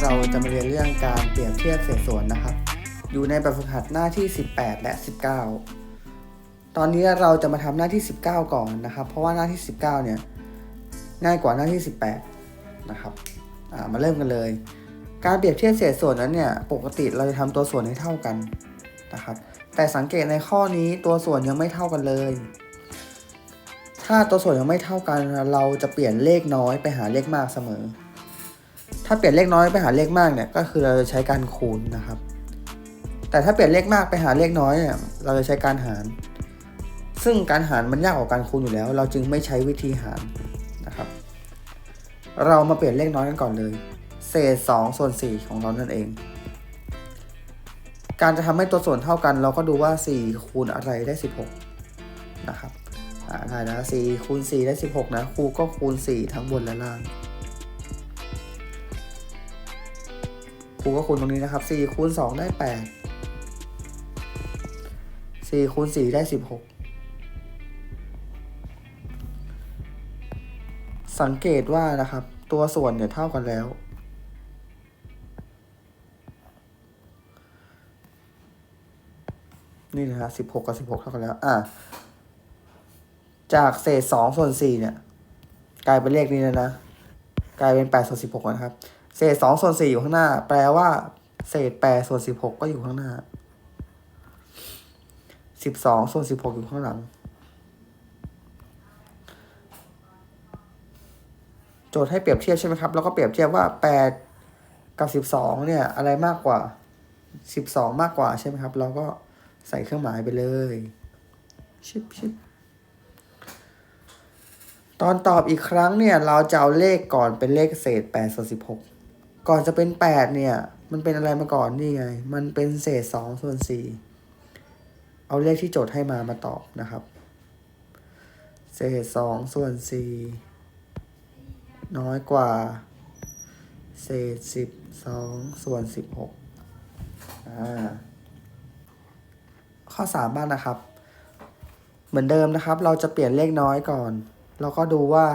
เราจะมาเรียนเรื่องการเปรียบเทียบเศษส่วนนะครับ อยู่ในแบบฝึกหัดหน้าที่ 18 และ 19 ตอนนี้เราจะมาทำหน้าที่ 19 ก่อนนะครับ เพราะว่าหน้าที่ 19 เนี่ยง่ายกว่าหน้าที่ 18 นะครับามาเริ่มกันเลย การเปรียบเทียบเศษส่วนนั้นเนี่ยปกติเราจะทำตัวส่วนให้เท่ากันนะครับ แต่สังเกตในข้อนี้ตัวส่วนยังไม่เท่ากันเลย ถ้าตัวส่วนยังไม่เท่ากันเราจะเปลี่ยนเลขน้อยไปหาเลขมากเสมอ ถ้าเปลี่ยนเลขน้อยไปหาเลขมากเนี่ยก็คือเราจะใช้การคูณนะครับ แต่ถ้าเปลี่ยนเลขมากไปหาเลขน้อยเนี่ยเราจะใช้การหาร ซึ่งการหารมันยากกว่าการคูณอยู่แล้ว เราจึงไม่ใช้วิธีหารนะครับ เรามาเปลี่ยนเลขน้อยกันก่อนเลย เศษ2ส่วน4ของเรานั่นเอง การจะทำให้ตัวส่วนเท่ากัน เราก็ดูว่า 4 คูณอะไรได้ 16 นะครับอ่าได้นะ4คูณ4ได้ 16 นะครูก็คูณ 4 ทั้งบนและล่าง ครูก็คูณตรงนี้นะครับ4คูณ2ได้ 8 4คูณ4ได้ 16 สังเกตว่านะครับ ตัวส่วนเนี่ยเท่ากันแล้ว นี่นะฮะสิบหกกับสิบหกเท่ากันแล้ว อะ จากเศษสองส่วนสี่เนี่ย กลายเป็นเลขนี้แล้วนะ กลายเป็นแปดส่วนสิบหกนะครับ ษสองส่วนสี่อยู่ข้างหน้า แปลว่า เศษแปดส่วนสิบหกก็อยู่ข้างหน้าสิบสองส่วนสิบหกอยู่ข้างหลัง โจทย์ให้เปรียบเทียบใช่ไหมครับ แล้วก็เปรียบเทียบว่าแปดกับสิบสองเนี่ย อะไรมากกว่าสิบสองมากกว่าใช่ไหมครับ เราก็ใส่เครื่องหมายไปเลยชิปชิปตอนตอบอีกครั้งเนี่ย เราจะเอาเลขก่อนเป็นเลขเศษแปดส่วนสิบหก ก่อนจะเป็นแปดเนี่ย มันเป็นอะไรมาก่อนนี่ไง มันเป็นเศษสองส่วนสี่เอาเลขที่โจทย์ให้มามาตอบนะครับ เศษสองส่วนสี่น้อยกว่า เศษสิบสองส่วนสิบหกอ่าข้อสามบ้างนะครับ เหมือนเดิมนะครับ เราจะเปลี่ยนเลขน้อยก่อนเราก็ดูว่า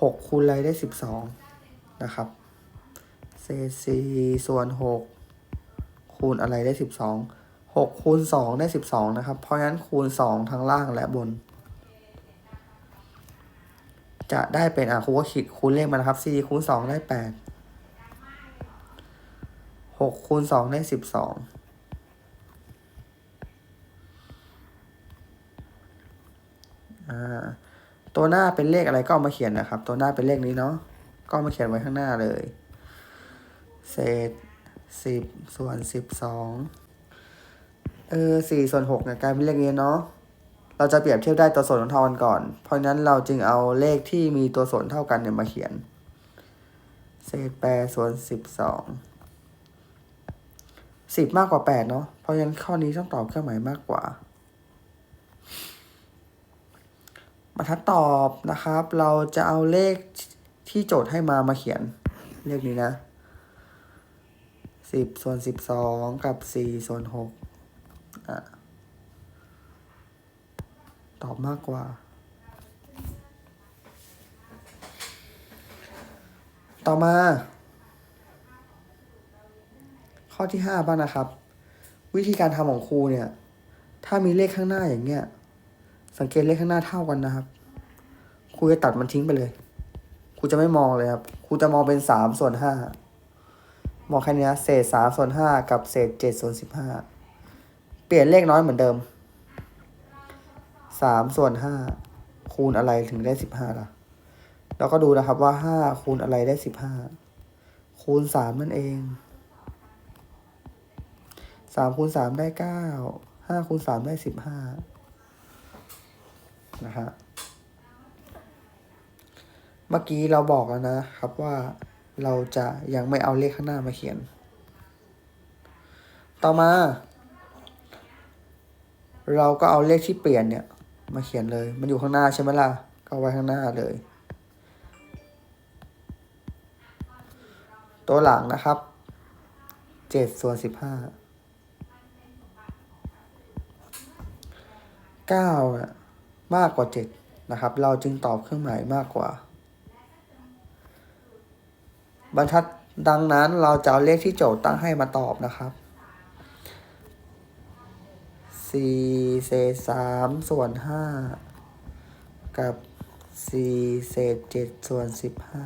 หกคูณอะไรได้สิบสองนะครับ สี่ส่วนหกคูณอะไรได้สิบสองหกคูณสองได้สิบสองนะครับ เพราะฉะนั้นคูณสองทั้งล่างและบน จะได้เป็นอะครูก็คิดคูณเลขมานะครับสี่คูณสองได้แปดหกคูณสองได้สิบสองตัวหน้าเป็นเลขอะไรก็เอามาเขียนนะครับ ตัวหน้าเป็นเลขนี้เนาะก็มาเขียนไว้ข้างหน้าเลย เศษสิบส่วนสิบสองเออสี่ส่วนหกเนี่ยกลายเป็นเลขนี้เนาะเราจะเปรียบเทียบได้ตัวส่วนของเท่ากันก่อน เพราะฉะนั้นเราจึงเอาเลขที่มีตัวส่วนเท่ากันเนี่ยมาเขียน เศษแปดส่วนสิบสองสิบมากกว่าแปดเนาะ เพราะฉะนั้นข้อนี้ต้องตอบเครื่องหมายมากกว่าบรรทัดตอบนะครับ เราจะเอาเลขที่โจทย์ให้มามาเขียนเลขนี้นะ สิบส่วนสิบสองกับสี่ส่วนหกอะ ตอบมากกว่า ต่อมา ข้อที่ห้าบ้างนะครับ วิธีการทำของครูเนี่ย ถ้ามีเลขข้างหน้าอย่างเงี้ย สังเกตเลขข้างหน้าเท่ากันนะครับ ครูจะตัดมันทิ้งไปเลย ครูจะไม่มองเลยครับ ครูจะมองเป็นสามส่วนห้า มองแค่เนี้ยเศษสามส่วนห้ากับเศษเจ็ดส่วนสิบห้าเปลี่ยนเลขน้อยเหมือนเดิมสามส่วนห้าคูณอะไรถึงได้สิบห้าล่ะแล้วก็ดูนะครับว่าห้าคูณอะไรได้สิบห้าคูณสามนั่นเองสามคูณสามได้เก้าห้าคูณสามได้สิบห้านะฮะเมื่อกี้เราบอกแล้วนะครับว่า เราจะยังไม่เอาเลขข้างหน้ามาเขียน ต่อมา เราก็เอาเลขที่เปลี่ยนเนี่ย มาเขียนเลย มันอยู่ข้างหน้าใช่ไหมล่ะ ก็ไว้ข้างหน้าเลย ตัวหลังนะครับเจ็ดส่วนสิบห้าเก้าอะมากกว่าเจ็ดนะครับ เราจึงตอบเครื่องหมายมากกว่า บรรทัดดังนั้นเราจะเอาเลขที่โจทย์ตั้งให้มาตอบนะครับสี่เศษสามส่วนห้ากับสี่เศษเจ็ดส่วนสิบห้า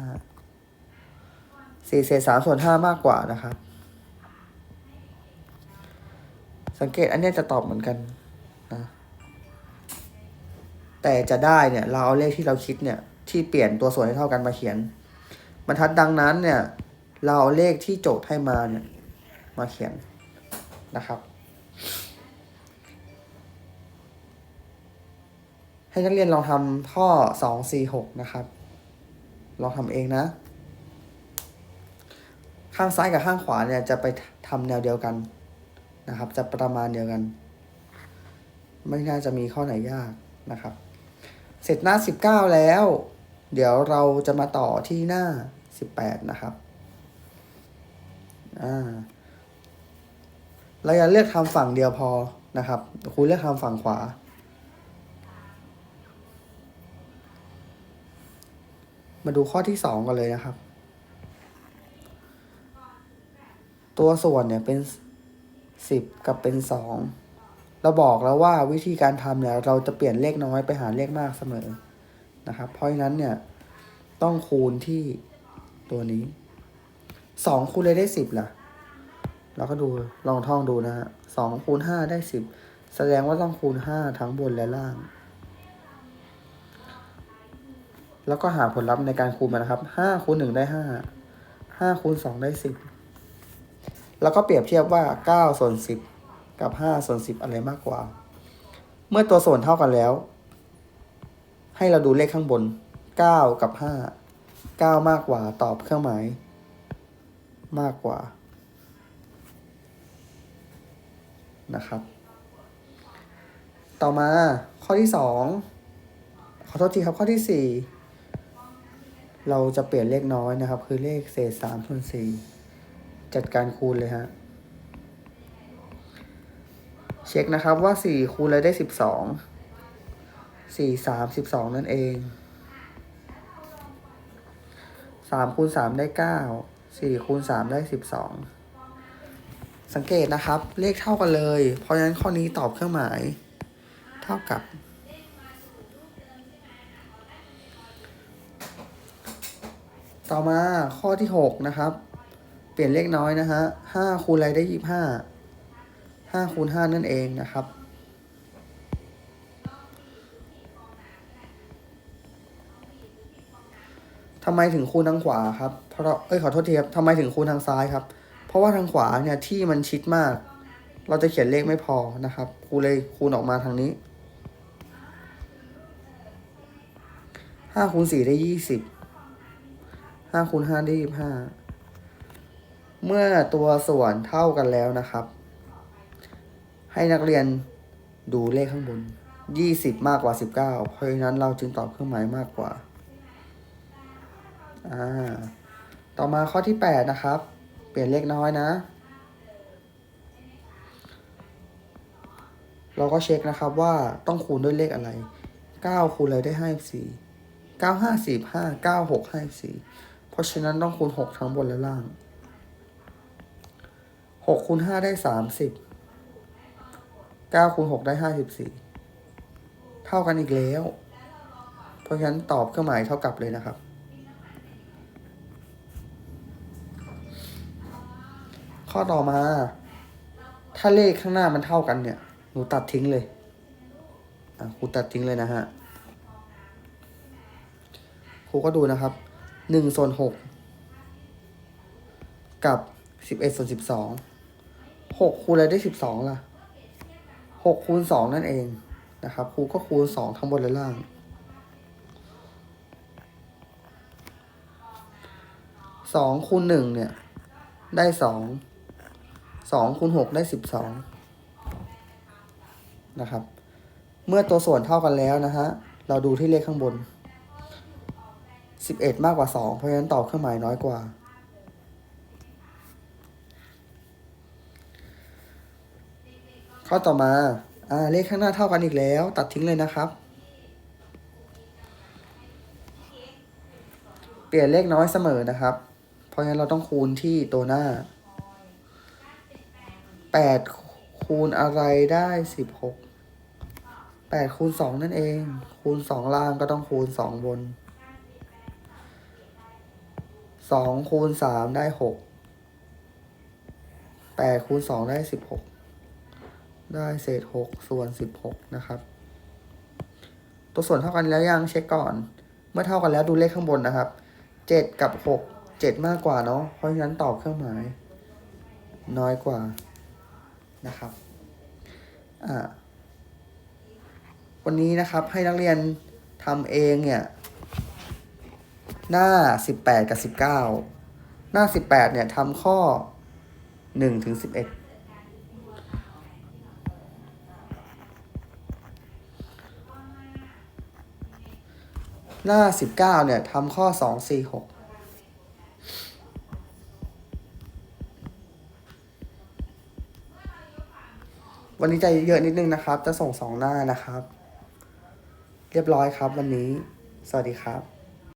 สี่เศษสามส่วนห้ามากกว่านะครับ สังเกตอันเนี้ยจะตอบเหมือนกันนะแต่จะได้เนี่ย เราเอาเลขที่เราคิดเนี่ย ที่เปลี่ยนตัวส่วนให้เท่ากันมาเขียน บรรทัดดังนั้นเนี่ย เราเอาเลขที่โจทย์ให้มาเนี่ยมาเขียนนะครับ ให้นักเรียนลองทำข้อสองสี่หกนะครับ ลองทำเองนะ ข้างซ้ายกับข้างขวาเนี่ยจะไปทำแนวเดียวกันนะครับ จะประมาณเดียวกัน ไม่น่าจะมีข้อไหนยากนะครับ เสร็จหน้าสิบเก้าแล้ว เดี๋ยวเราจะมาต่อที่หน้าสิบแปดนะครับ อ่า เราอย่าเลือกทำฝั่งเดียวพอนะครับ ครูเลือกทำฝั่งขวา มาดูข้อที่สองกันเลยนะครับ ตัวส่วนเนี่ยเป็นสิบกับเป็นสองเราบอกแล้วว่าวิธีการทำเนี่ย เราจะเปลี่ยนเลขน้อยไปหาเลขมากเสมอ นะครับ เพราะฉะนั้นเนี่ยต้องคูณที่ตัวนี้สองคูณเลยได้สิบล่ะ เราก็ดูลองท่องดูนะฮะสองคูณห้าได้สิบแสดงว่าต้องคูณห้าทั้งบนและล่าง แล้วก็หาผลลัพธ์ในการคูณมานะครับห้าคูณหนึ่งได้ห้าห้าคูณสองได้สิบแล้วก็เปรียบเทียบว่าเก้าส่วนสิบกับห้าส่วนสิบอะไรมากกว่า เมื่อตัวส่วนเท่ากันแล้ว ให้เราดูเลขข้างบนเก้ากับห้าเก้ามากกว่าตอบเครื่องหมาย มากกว่านะครับ ต่อมาข้อที่สองขอโทษทีครับข้อที่สี่เราจะเปลี่ยนเลขน้อยนะครับ คือเลขเศษสามส่วนสี่จัดการคูณเลยฮะเช็คนะครับว่าสี่คูณอะไรได้สิบ สี่สามสิบสองนั่นเองสามคูณสามได้เก้าสี่คูณสามได้สิบสองสังเกตนะครับ เลขเท่ากันเลย เพราะฉะนั้นข้อนี้ตอบเครื่องหมาย เท่ากับต่อมาข้อที่หกนะครับ เปลี่ยนเลขน้อยนะฮะห้าคูณอะไรได้ยี่ห้าห้าคูณห้านั่นเองนะครับ ไมถึงคูณทางขวาครับ เพราะเอ้ยขอโทษทีครับทำไมถึงคูณทางซ้ายครับ เพราะว่าทางขวาเนี่ยที่มันชิดมาก เราจะเขียนเลขไม่พอนะครับครูเลยคูณออกมาทางนี้ห้าคูณสี่ได้ยี่สิบห้าคูณห้าได้ยี่ห้าเมื่อตัวส่วนเท่ากันแล้วนะครับ ให้นักเรียนดูเลขข้างบนยี่สิบมากกว่าสิบเก้าเพราะฉะนั้นเราจึงตอบเครื่องหมายมากกว่า อ่า ต่อมาข้อที่แปดนะครับ เปลี่ยนเลขน้อยนะ เราก็เช็คนะครับว่าต้องคูณด้วยเลขอะไรเก้าคูณอะไรได้ห้าสี่ เก้าห้าสี่ห้า เก้าหกห้าสี่ เพราะฉะนั้นต้องคูณหกทั้งบนและล่างหกคูณห้าได้สามสิบเก้าคูณหกได้ห้าสิบสี่เท่ากันอีกแล้ว เพราะฉะนั้นตอบเครื่องหมายเท่ากับเลยนะครับ ข้อต่อมา ถ้าเลขข้างหน้ามันเท่ากันเนี่ย หนูตัดทิ้งเลย อะครูตัดทิ้งเลยนะฮะ ครูก็ดูนะครับ หนึ่งส่วนหก กับสิบเอ็ดส่วนสิบสอง หกคูณอะไรได้สิบสองล่ะ หกคูณสองนั่นเองนะครับ ครูก็คูณสองทั้งบนและล่างสองคูณหนึ่งเนี่ย ได้สอง สองคูณหกได้สิบสองนะครับ เมื่อตัวส่วนเท่ากันแล้วนะฮะ เราดูที่เลขข้างบนสิบเอ็ดมากกว่าสองเพราะฉะนั้นตอบเครื่องหมายน้อยกว่า ข้อต่อมา อ่า เลขข้างหน้าเท่ากันอีกแล้ว ตัดทิ้งเลยนะครับเปลี่ยนเลขน้อยเสมอนะครับ เพราะฉะนั้นเราต้องคูณที่ตัวหน้า แปดคูณอะไรได้สิบหกแปดคูณสองนั่นเอง คูณสองล่างก็ต้องคูณสองบนสองคูณสามได้หกแปดคูณสองได้สิบหกได้เศษหกส่วนสิบหกนะครับ ตัวส่วนเท่ากันแล้วยังเช็คก่อน เมื่อเท่ากันแล้วดูเลขข้างบนนะครับเจ็ดกับหกเจ็ดมากกว่าเนาะเพราะฉะนั้นตอบเครื่องหมาย น้อยกว่า นะครับวันนี้นะครับให้นักเรียนทำเองเนี่ยหน้า 18 กับ 19 หน้า 18เนี่ยทำข้อ 1 ถึง 11 หน้า 19เนี่ยทำข้อ 2 4 6 วันนี้ใจเยอะนิดนึงนะครับ จะส่งสองหน้านะครับ เรียบร้อยครับวันนี้ สวัสดีครับ